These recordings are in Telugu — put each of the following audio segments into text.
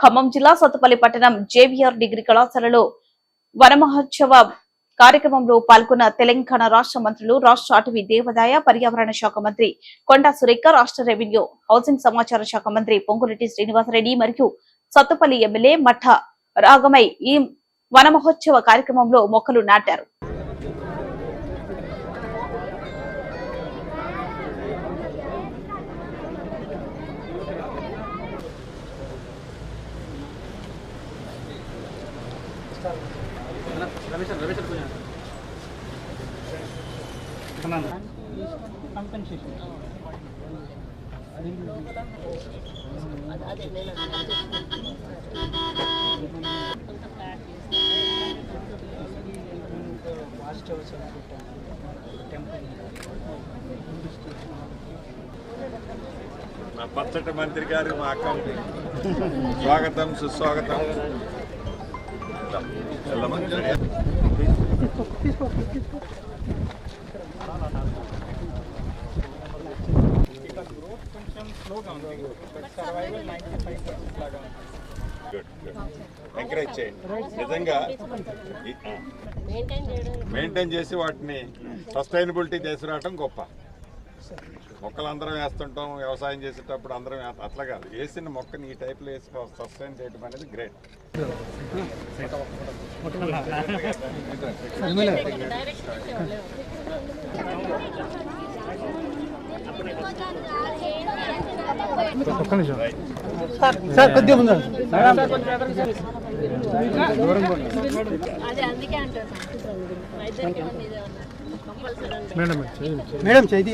ఖమ్మం జిల్లా సత్తుపల్లి పట్టణం జేవిఆర్ డిగ్రీ కళాశాలలో వనమహోత్సవ కార్యక్రమంలో పాల్గొన్న తెలంగాణ రాష్ట్ర మంత్రులు రాష్ట్ర అటవీ దేవాదాయ పర్యావరణ శాఖ మంత్రి కొండా సురేఖ రాష్ట్ర రెవెన్యూ హౌసింగ్ సమాచార శాఖ మంత్రి పొంగురెడ్డి శ్రీనివాసరెడ్డి మరియు సత్తుపల్లి ఎమ్మెల్యే మఠ రాగమై ఈ వనమహోత్సవ కార్యక్రమంలో మొక్కలు నాటారు. మా పచ్చటి మంత్రి గారు మా అకౌంట్ స్వాగతం సుస్వాగతం. ఎంకరేజ్ చేయండి. నిజంగా. మెయింటైన్ చేసి వాటిని సస్టైనబిలిటీ తీసుకురావటం గొప్ప. మొక్కలు అందరం వేస్తుంటాం వ్యవసాయం చేసేటప్పుడు అందరం అట్లా కాదు. వేసిన మొక్కని ఈ టైప్లో వేసి సస్టైన్ చేయడం అనేది గ్రేట్. సార్ కొద్దిగా ముందు. అదే అందుకే అంటారు వైద్యులకి ఏమన్నా ఇదే ఉన్నా కంపల్సరీ మేడం మేడం చేతి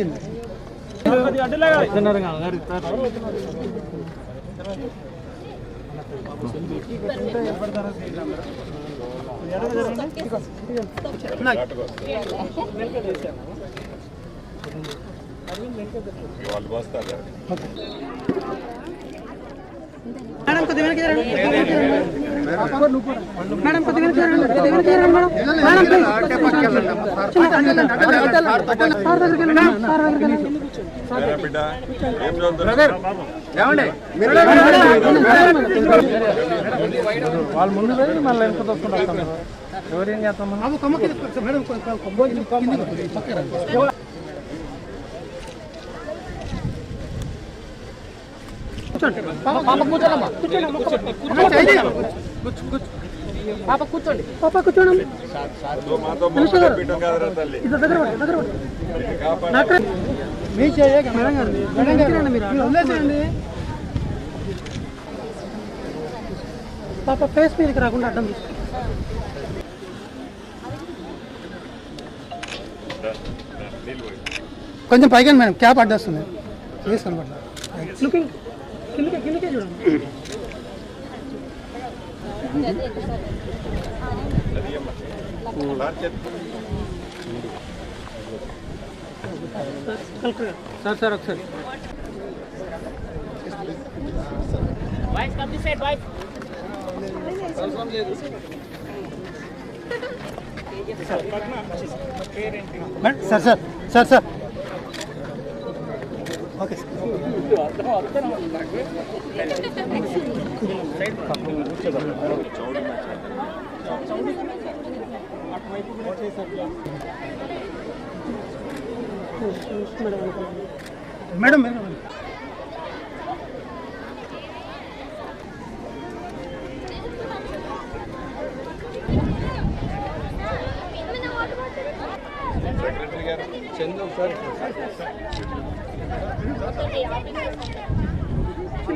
వాళ్ళు పోస్తారు మేడం కొద్దిగా వెనక్కి జరగండి. మేడం కొద్దిగా వెనక్కి జరగండి. కొద్దిగా వెనక్కి జరగండి మేడం. Madam please. సార్ దగ్గరికి వెళ్ళండి. సార్ దగ్గరికి వెళ్ళండి. వాళ్ళు ముందు పోయి మళ్ళీ వెనక తోసుకుంటూ వస్తున్నారు ఎవరేం చేస్తాం మేడం కొమ్మ కింద పక్కన కూర్చోండి. పాప కూర్చోండి పాప కూర్చోండి. పాప కూర్చోండి. ఇది దగ్గర దగ్గర మీ చేయ మేడం గారు. మేడం గారు. మీరు. వదిలేసేయండి. పాప ఫేస్ మీదకి రాకుండా అడ్డం తీసుకో. నీళ్ళు పోయి. కొంచెం పైగా మేడం. క్యాప్ అడ్డొస్తుంది. ఫేస్ కనబడ్డా లుకింగ్ కిందకే కిందకే చూడండి సార్ చెప్పు. సార్ సార్ ఒకసారి madam sir sir sir sir okay sir madam madam secretary గారు చందు సార్ తెల్లమ్మ. నువ్వు ఎక్కడికి నిజాలు. సార్ సార్ సార్ ట్రిక్స్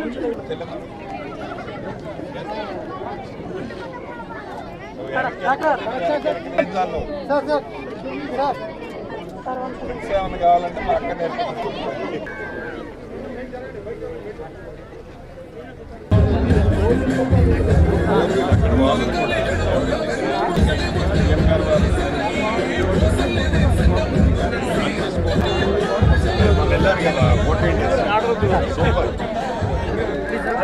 ఏమైనా కావాలంటే మా అక్క వెళ్ళారు కదా సూపర్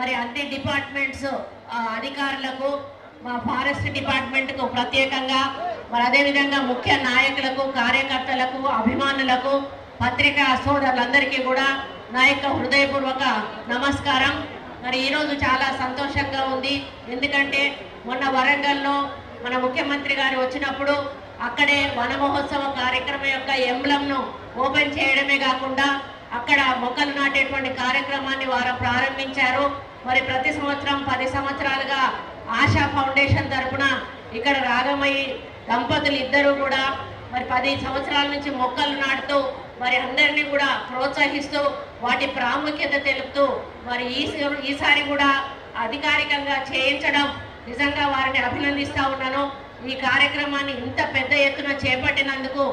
మరి అన్ని డిపార్ట్మెంట్స్ ఆ, అధికారులకు మా ఫారెస్ట్ డిపార్ట్మెంట్కు ప్రత్యేకంగా మరి అదేవిధంగా ముఖ్య నాయకులకు కార్యకర్తలకు అభిమానులకు పత్రికా సోదరులందరికీ కూడా నా యొక్క హృదయపూర్వక నమస్కారం. మరి ఈరోజు చాలా సంతోషంగా ఉంది. ఎందుకంటే మొన్న వరంగల్లో మన ముఖ్యమంత్రి గారు వచ్చినప్పుడు అక్కడే వన మహోత్సవ కార్యక్రమం యొక్క ఎంబ్లంను ఓపెన్ చేయడమే కాకుండా అక్కడ మొక్కలు నాటేటువంటి కార్యక్రమాన్ని వారు ప్రారంభించారు. మరి ప్రతి సంవత్సరం పది సంవత్సరాలుగా ఆశా ఫౌండేషన్ తరఫున ఇక్కడ రాగమయ్యి దంపతులు ఇద్దరు కూడా మరి పది సంవత్సరాల నుంచి మొక్కలు నాటుతూ మరి అందరినీ కూడా ప్రోత్సహిస్తూ వాటి ప్రాముఖ్యత తెలుపుతూ మరి ఈ ఈసారి కూడా అధికారికంగా చేయించడం నిజంగా వారిని అభినందిస్తూ ఉన్నాను. ఈ కార్యక్రమాన్ని ఇంత పెద్ద ఎత్తున చేపట్టినందుకు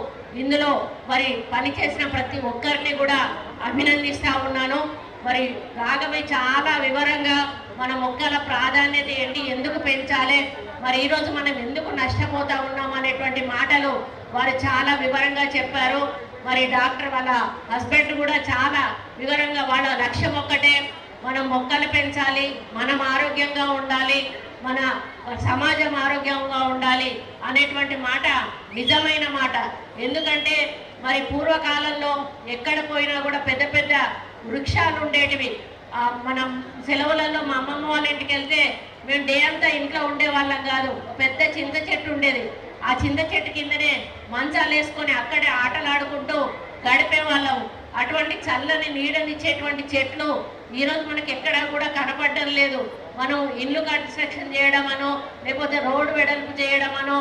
ఇందులో మరి పనిచేసిన ప్రతి ఒక్కరిని కూడా అభినందిస్తూ ఉన్నాను. మరి రాగమే చాలా వివరంగా మన మొక్కల ప్రాధాన్యత ఏంటి ఎందుకు పెంచాలి మరి ఈరోజు మనం ఎందుకు నష్టపోతా ఉన్నాం అనేటువంటి మాటలు వారు చాలా వివరంగా చెప్పారు. మరి డాక్టర్ వాళ్ళ హస్బెండ్ కూడా చాలా వివరంగా వాళ్ళ లక్ష్యం ఒక్కటే మనం మొక్కలు పెంచాలి మనం ఆరోగ్యంగా ఉండాలి మన సమాజం ఆరోగ్యంగా ఉండాలి అనేటువంటి మాట నిజమైన మాట. ఎందుకంటే మరి పూర్వకాలంలో ఎక్కడ పోయినా కూడా పెద్ద పెద్ద వృక్షాలు ఉండేటివి మనం సెలవులలో మా అమ్మమ్మ వాళ్ళ ఇంటికి వెళ్తే మేము డే అంతా ఇంట్లో ఉండే వాళ్ళం కాదు. పెద్ద చింత చెట్టు ఉండేది. ఆ చింత చెట్టు కిందనే మంచాలు వేసుకొని అక్కడే ఆటలు ఆడుకుంటూ గడిపే వాళ్ళం అటువంటి చల్లని నీడనిచ్చేటువంటి చెట్లు ఈరోజు మనకి ఎక్కడా కూడా కనపడడం లేదు. మనం ఇల్లు కన్స్ట్రక్షన్ చేయడమనో లేకపోతే రోడ్డు వెడల్పు చేయడమనో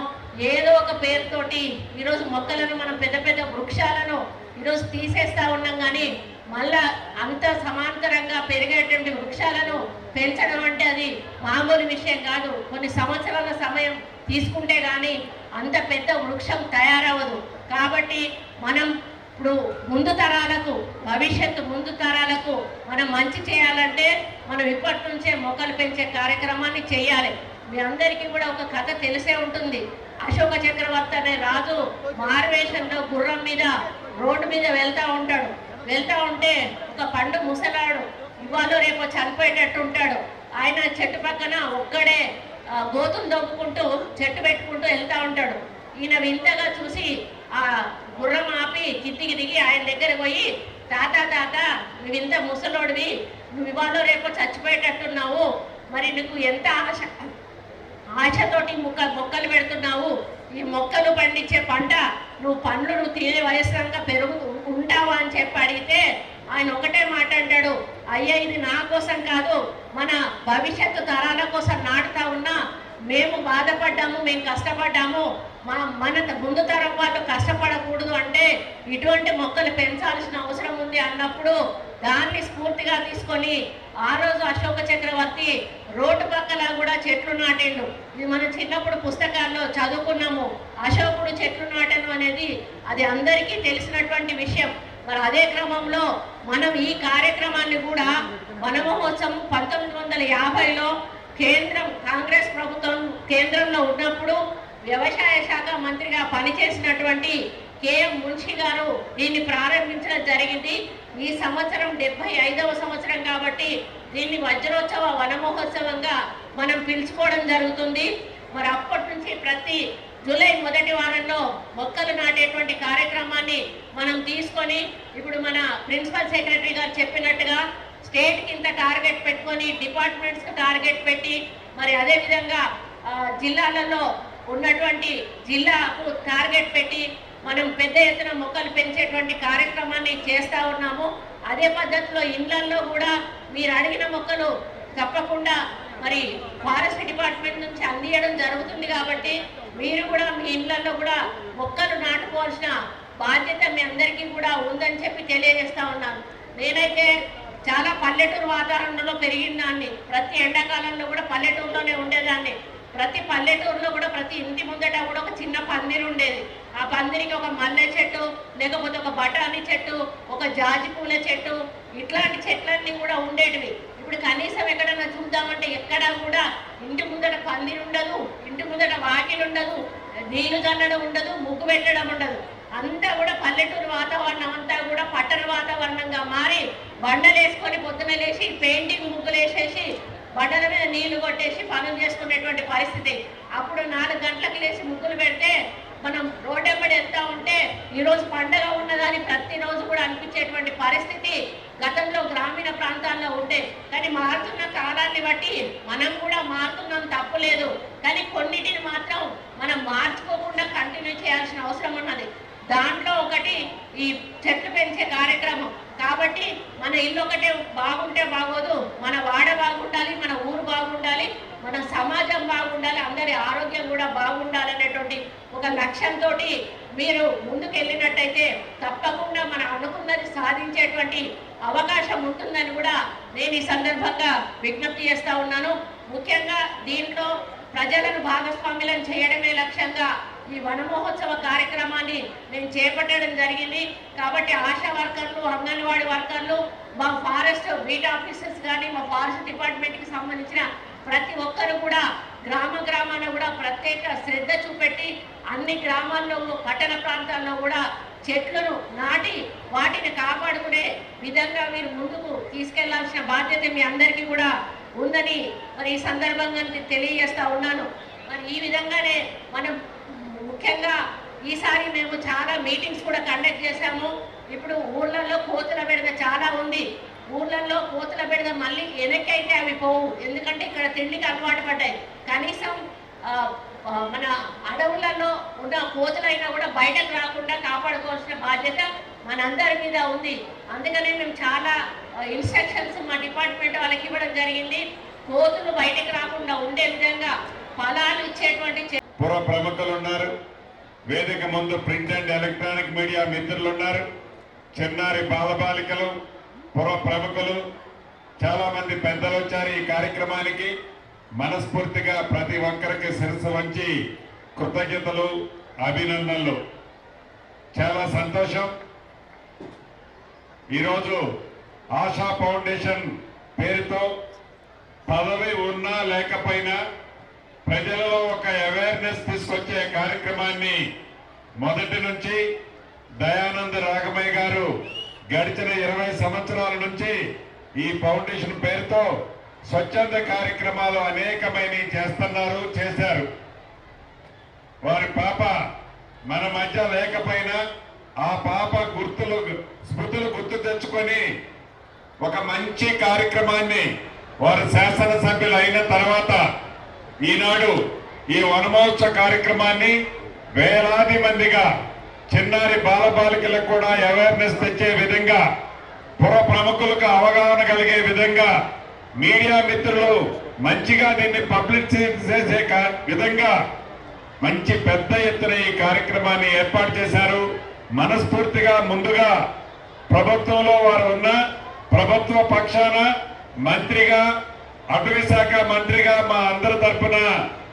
ఏదో ఒక పేరుతోటి ఈరోజు మొక్కలను మనం పెద్ద పెద్ద వృక్షాలను ఈరోజు తీసేస్తా ఉన్నాం కానీ మళ్ళా అంత సమాంతరంగా పెరిగేటువంటి వృక్షాలను పెంచడం అంటే అది మామూలు విషయం కాదు. కొన్ని సంవత్సరాల సమయం తీసుకుంటే కానీ అంత పెద్ద వృక్షం తయారవ్వదు. కాబట్టి మనం ఇప్పుడు ముందు తరాలకు భవిష్యత్తు ముందు తరాలకు మనం మంచి చేయాలంటే మనం ఇప్పటి నుంచే మొక్కలు పెంచే కార్యక్రమాన్ని చేయాలి. మీ అందరికీ కూడా ఒక కథ తెలిసే ఉంటుంది. అశోక చక్రవర్తి అనే రాజు మారువేషంలో గుర్రం మీద రోడ్డు మీద వెళ్తూ ఉంటాడు. వెళ్తా ఉంటే ఒక పండు ముసలాడు ఇవాళ రేపు చనిపోయేటట్టు ఉంటాడు. ఆయన చెట్టు పక్కన ఒక్కడే గోతులు దొక్కుకుంటూ చెట్టు పెట్టుకుంటూ వెళ్తా ఉంటాడు. ఈయన వింతగా చూసి ఆ గుర్రం ఆపి కిందికి దిగి ఆయన దగ్గర పోయి తాత తాత నువ్వు ఇంత ముసలోడివి నువ్వు ఇవాళ రేపు చచ్చిపోయేటట్టున్నావు. మరి నీకు ఎంత ఆశ ఆశతోటి మొక్క మొక్కలు పెడుతున్నావు. ఈ మొక్కలు పండించే పంట నువ్వు పండ్లు నువ్వు తినే వయసుగా పెరుగు ఉంటావా అని చెప్పి అడిగితే ఆయన ఒకటే మాట అంటాడు అయ్యా ఇది నా కోసం కాదు మన భవిష్యత్తు తరాల కోసం నాటుతా ఉన్నా మేము బాధపడ్డాము మేము కష్టపడ్డాము మా మన ముందు తరం వాళ్ళు కష్టపడకూడదు అంటే ఇటువంటి మొక్కలు పెంచాల్సిన అవసరం ఉంది అన్నప్పుడు దాన్ని స్ఫూర్తిగా తీసుకొని ఆ రోజు అశోక చక్రవర్తి రోడ్డు పక్కల కూడా చెట్లు నాటేళ్ళు ఇది మనం చిన్నప్పుడు పుస్తకాల్లో చదువుకున్నాము. అశోకుడు చెట్లు నాటను అనేది అది అందరికీ తెలిసినటువంటి విషయం. మరి అదే క్రమంలో మనం ఈ కార్యక్రమాన్ని కూడా వన మహోత్సవం పంతొమ్మిది వందల యాభైలో కేంద్రం కాంగ్రెస్ ప్రభుత్వం కేంద్రంలో ఉన్నప్పుడు వ్యవసాయ శాఖ మంత్రిగా పనిచేసినటువంటి కేఎం మున్షి గారు దీన్ని ప్రారంభించడం జరిగింది. ఈ సంవత్సరం డెబ్బై ఐదవ సంవత్సరం కాబట్టి దీన్ని వజ్రోత్సవ వనమహోత్సవంగా మనం పిలుచుకోవడం జరుగుతుంది. మరి అప్పటి నుంచి ప్రతి జూలై మొదటి వారంలో మొక్కలు నాటేటువంటి కార్యక్రమాన్ని మనం తీసుకొని ఇప్పుడు మన ప్రిన్సిపల్ సెక్రటరీ గారు చెప్పినట్టుగా స్టేట్ కింద టార్గెట్ పెట్టుకొని డిపార్ట్మెంట్స్ టార్గెట్ పెట్టి మరి అదేవిధంగా జిల్లాలలో ఉన్నటువంటి జిల్లాకు టార్గెట్ పెట్టి మనం పెద్ద ఎత్తున మొక్కలు పెంచేటువంటి కార్యక్రమాన్ని చేస్తూ ఉన్నాము. అదే పద్ధతిలో ఇండ్లల్లో కూడా మీరు అడిగిన మొక్కలు తప్పకుండా మరి ఫారెస్ట్ డిపార్ట్మెంట్ నుంచి అందియడం జరుగుతుంది కాబట్టి మీరు కూడా మీ ఇళ్ళలో కూడా మొక్కలు నాటుకోవాల్సిన బాధ్యత మీ అందరికీ కూడా ఉందని చెప్పి తెలియజేస్తా ఉన్నాను. నేనైతే చాలా పల్లెటూరు వాతావరణంలో పెరిగిన దాన్ని ప్రతి ఎండాకాలంలో కూడా పల్లెటూరులోనే ఉండేదాన్ని. ప్రతి పల్లెటూరులో కూడా ప్రతి ఇంటి ముందట కూడా ఒక చిన్న పందిరి ఉండేది. ఆ పందిరికి ఒక మల్లె చెట్టు లేకపోతే ఒక బఠానీ చెట్టు ఒక జాజి పూల చెట్టు ఇట్లాంటి చెట్లన్నీ కూడా ఉండేటివి. ఇప్పుడు కనీసం ఎక్కడన్నా చూద్దామంటే ఎక్కడా కూడా ఇంటి ముందట పందిరి ఉండదు ఇంటి ముందట వాకిలు ఉండదు నీళ్ళు చల్లడం ఉండదు ముగ్గు పెట్టడం ఉండదు. అంతా కూడా పల్లెటూరు వాతావరణం అంతా కూడా పట్టణ వాతావరణంగా మారి బండలేసుకొని పొద్దున లేచి పెయింటింగ్ ముగ్గులు వేసేసి బండల మీద నీళ్ళు కొట్టేసి పనులు చేసుకునేటువంటి పరిస్థితి. అప్పుడు నాలుగు గంటలకు లేచి ముగ్గులు పెడితే మనం రోడ్డెంబడి వెళ్తా ఉంటే ఈరోజు పండగ ఉన్నదని ప్రతిరోజు కూడా అనిపించేటువంటి పరిస్థితి గతంలో గ్రామీణ ప్రాంతాల్లో ఉండే. కానీ మారుతున్న కాలాన్ని బట్టి మనం కూడా మారుతున్నాం తప్పులేదు కానీ కొన్నిటిని మాత్రం మనం మార్చుకోకుండా కంటిన్యూ చేయాల్సిన అవసరం ఉన్నది. దాంట్లో ఒకటి ఈ చెట్లు పెంచే కార్యక్రమం. కాబట్టి మన ఇల్లు ఒకటే బాగుంటే బాగోదు మన వాడ బాగుండాలి మన ఊరు బాగుండాలి మన సమాజం బాగుండాలి అందరి ఆరోగ్యం కూడా బాగుండాలనేటువంటి ఒక లక్ష్యంతో మీరు ముందుకెళ్ళినట్టయితే తప్పకుండా మనం అనుకున్నది సాధించేటువంటి అవకాశం ఉంటుందని కూడా నేను ఈ సందర్భంగా విజ్ఞప్తి చేస్తూ ఉన్నాను. ముఖ్యంగా దీంట్లో ప్రజలను భాగస్వామ్యం చేయడమే లక్ష్యంగా ఈ వన మహోత్సవ కార్యక్రమాన్ని మేము చేపట్టడం జరిగింది. కాబట్టి ఆశా వర్కర్లు అంగన్వాడీ వర్కర్లు మా ఫారెస్ట్ బీట్ ఆఫీసర్స్ కానీ మా ఫారెస్ట్ డిపార్ట్మెంట్కి సంబంధించిన ప్రతి ఒక్కరు కూడా గ్రామ గ్రామాన కూడా ప్రత్యేక శ్రద్ధ చూపెట్టి అన్ని గ్రామాల్లో పట్టణ ప్రాంతాల్లో కూడా చెట్లను నాటి వాటిని కాపాడుకునే విధంగా మీరు ముందుకు తీసుకెళ్ళాల్సిన బాధ్యత మీ అందరికీ కూడా ఉందని మరి ఈ సందర్భంగా నేను తెలియజేస్తా ఉన్నాను. మరి ఈ విధంగానే మనం ముఖ్యంగా ఈసారి మేము చాలా మీటింగ్స్ కూడా కండక్ట్ చేశాము. ఇప్పుడు ఊళ్ళల్లో కోతుల బెడద చాలా ఉంది. ఊళ్ళల్లో కోతుల బెడద మళ్ళీ వెనకైతే అవి పోవు. ఎందుకంటే ఇక్కడ తిండికి అలవాటు పడ్డాయి. కనీసం మన అడవులలో ఉన్న కోతులైనా కూడా బయటకు రాకుండా కాపాడుకోవాల్సిన బాధ్యత మనందరి మీద ఉంది. అందుకనే మేము చాలా ఇన్స్ట్రక్షన్స్ మా డిపార్ట్మెంట్ వాళ్ళకి ఇవ్వడం జరిగింది. కోతులు బయటకు రాకుండా ఉండే విధంగా ఫలాలు ఇచ్చేటువంటి పుర ప్రముఖులు ఉన్నారు వేదిక ముందు ప్రింట్ అండ్ ఎలక్ట్రానిక్ మీడియా మిత్రులు ఉన్నారు చిన్నారి బాలబాలికలు పుర ప్రముఖులు చాలా మంది పెద్దలు వచ్చారు ఈ కార్యక్రమానికి. మనస్ఫూర్తిగా ప్రతి ఒక్కరికి శిరస్సు వంచి కృతజ్ఞతలు అభినందనలు. చాలా సంతోషం. ఈరోజు ఆశా ఫౌండేషన్ పేరుతో పదవి ఉన్నా లేకపోయినా ప్రజలలో ఒక అవేర్నెస్ తీసుకొచ్చే కార్యక్రమాన్ని మొదటి నుంచి దయానంద రాఘమయ్య గారు గడిచిన ఇరవై సంవత్సరాల నుంచి ఈ ఫౌండేషన్ పేరుతో స్వచ్ఛంద కార్యక్రమాలు అనేకమైనవి చేస్తున్నారు చేశారు. వారి పాప మన మధ్య లేకపోయినా ఆ పాప గుర్తులు స్మృతులు గుర్తు తెచ్చుకొని ఒక మంచి కార్యక్రమాన్ని వారు శాసనసభ్యులు అయిన తర్వాత ఈనాడు ఈ వనమహోత్సవ కార్యక్రమాన్ని వేలాది మందిగా చిన్నారి బాలబాలికలకు కూడా అవేర్నెస్ తెచ్చే విధంగా పుర ప్రముఖులకు అవగాహన కలిగే విధంగా మీడియా మిత్రులు మంచిగా దీన్ని పబ్లిసిటీ చేసే కా- విధంగా మంచి పెద్ద ఎత్తున ఈ కార్యక్రమాన్ని ఏర్పాటు చేశారు. మనస్ఫూర్తిగా ముందుగా ప్రభుత్వంలో వారు ఉన్న ప్రభుత్వ పక్షాన మంత్రిగా అటవీ శాఖ మంత్రిగా మా అందరి తరఫున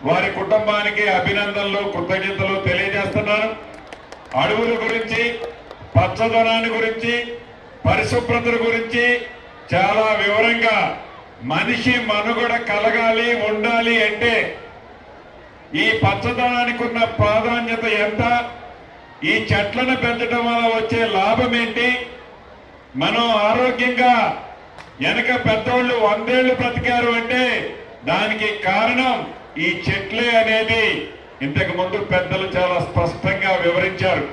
వారి కుటుంబానికి అభినందనలు కృతజ్ఞతలు తెలియజేస్తున్నాను అడవుల గురించి పచ్చదనాన్ని గురించి పరిశుభ్రత గురించి చాలా వివరంగా మనిషి మనుగడ కలగాలి ఉండాలి అంటే ఈ పచ్చదనానికి ఉన్న ప్రాధాన్యత ఎంత? ఈ చెట్లను పెంచడం వల్ల వచ్చే లాభం ఏంటి? మనం ఆరోగ్యంగా వెనక పెద్దోళ్ళు వందేళ్ళు బ్రతికారు అంటే దానికి కారణం ఈ చెట్లే అనేది. ఇంతకు ముందు పెద్దలు చాలా స్పష్టంగా వివరించారు.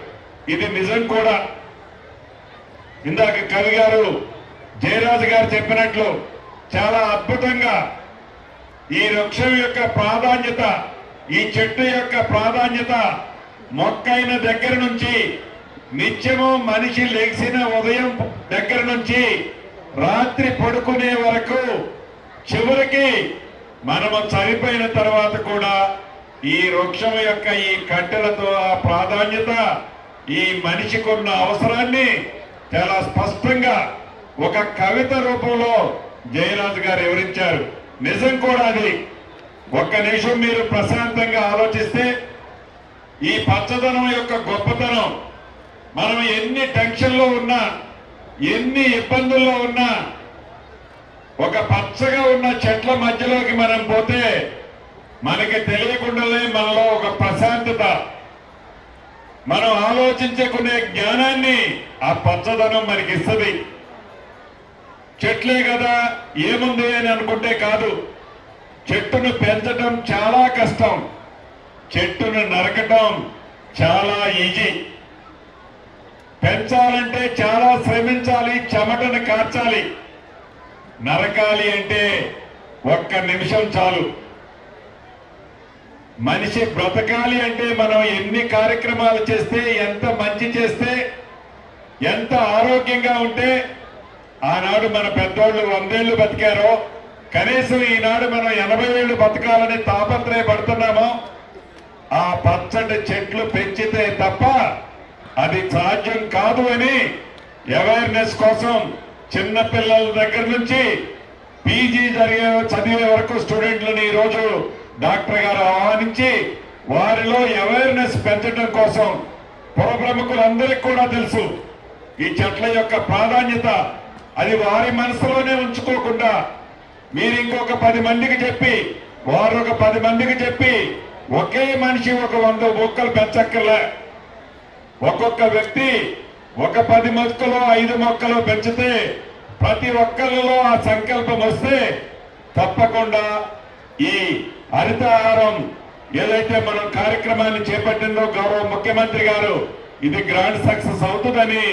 ఇది నిజం కూడా. ఇందాక కవి గారు జయరాజు గారు చెప్పినట్లు చాలా అద్భుతంగా ఈ వృక్షం యొక్క ప్రాధాన్యత ఈ చెట్టు యొక్క ప్రాధాన్యత మొక్కైన దగ్గర నుంచి నిత్యము మనిషి లెగిసిన ఉదయం దగ్గర నుంచి రాత్రి పడుకునే వరకు చివరికి మనము చనిపోయిన తర్వాత కూడా ఈ వృక్షం యొక్క ఈ కట్టెలతో ఆ ప్రాధాన్యత ఈ మనిషికి ఉన్న అవసరాన్ని చాలా స్పష్టంగా ఒక కవిత రూపంలో జయరాజు గారు వివరించారు. నిజం కూడా అది. ఒక్క నిమిషం మీరు ప్రశాంతంగా ఆలోచిస్తే ఈ పచ్చదనం యొక్క గొప్పతనం. మనం ఎన్ని టెన్షన్లో ఉన్నా ఎన్ని ఇబ్బందుల్లో ఉన్నా ఒక పచ్చగా ఉన్న చెట్ల మధ్యలోకి మనం పోతే మనకి తెలియకుండానే మనలో ఒక ప్రశాంతత. మనం ఆలోచించుకునే జ్ఞానాన్ని ఆ పచ్చదనం మనకి ఇస్తుంది చెట్లే కదా ఏముంది అని అనుకుంటే కాదు. చెట్టును పెంచడం చాలా కష్టం. చెట్టును నరకటం చాలా ఈజీ. పెంచాలంటే చాలా శ్రమించాలి చెమటను కార్చాలి. నరకాలి అంటే ఒక్క నిమిషం చాలు. మనిషి బ్రతకాలి అంటే మనం ఎన్ని కార్యక్రమాలు చేస్తే ఎంత మంచి చేస్తే ఎంత ఆరోగ్యంగా ఉంటే ఆనాడు మన పెద్దోళ్ళు వందేళ్ళు బతికారో కనీసం ఈనాడు మనం ఎనభై ఏళ్ళు బతకాలని తాపత్రయపడుతున్నామో ఆ పచ్చటి చెట్లు పెంచితే తప్ప అది సాధ్యం కాదు అని అవేర్నెస్ కోసం చిన్న పిల్లల దగ్గర నుంచి పీజీ జరిగే చదివే వరకు స్టూడెంట్లను ఈ రోజు డాక్టర్ గారు ఆహ్వానించి వారిలో అవేర్నెస్ పెంచడం కోసం పుర ప్రముఖులందరికీ కూడా తెలుసు. ఈ చెట్ల యొక్క ప్రాధాన్యత అది వారి మనసులోనే ఉంచుకోకుండా మీరు ఇంకొక పది మందికి చెప్పి వారు ఒక పది మందికి చెప్పి ఒకే మనిషి ఒక వంద మొక్కలు పెంచక్కర్లే. ఒక్కొక్క వ్యక్తి ఒక పది మొక్కలు ఐదు మొక్కలు పెంచితే ప్రతి ఒక్కరిలో ఆ సంకల్పం వస్తే తప్పకుండా ఈ హరితహారం ఏదైతే మనం కార్యక్రమాన్ని చేపట్టిందో గౌరవ ముఖ్యమంత్రి గారు ఇది గ్రాండ్ సక్సెస్ అవుతుందని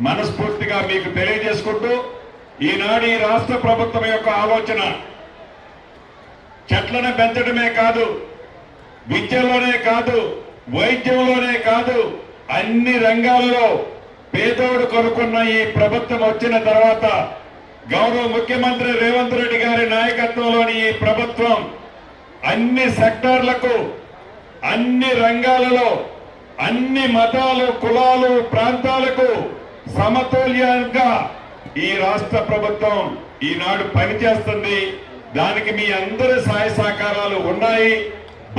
మనస్ఫూర్తిగా మీకు తెలియజేసుకుంటూ ఈనాడు ఈ రాష్ట్ర ప్రభుత్వం యొక్క ఆలోచన చెట్లను పెంచడమే కాదు విద్యలోనే కాదు వైద్యంలోనే కాదు అన్ని రంగాల్లో పేదోడు కొనుక్కున్న ఈ ప్రభుత్వం వచ్చిన తర్వాత గౌరవ ముఖ్యమంత్రి రేవంత్ రెడ్డి గారి నాయకత్వంలోని ఈ ప్రభుత్వం అన్ని సెక్టార్లకు అన్ని రంగాలలో అన్ని మతాలు కులాలు ప్రాంతాలకు సమతుల్యంగా ఈ రాష్ట్ర ప్రభుత్వం ఈనాడు పనిచేస్తుంది. దానికి మీ అందరి సహాయ సహకారాలు ఉన్నాయి.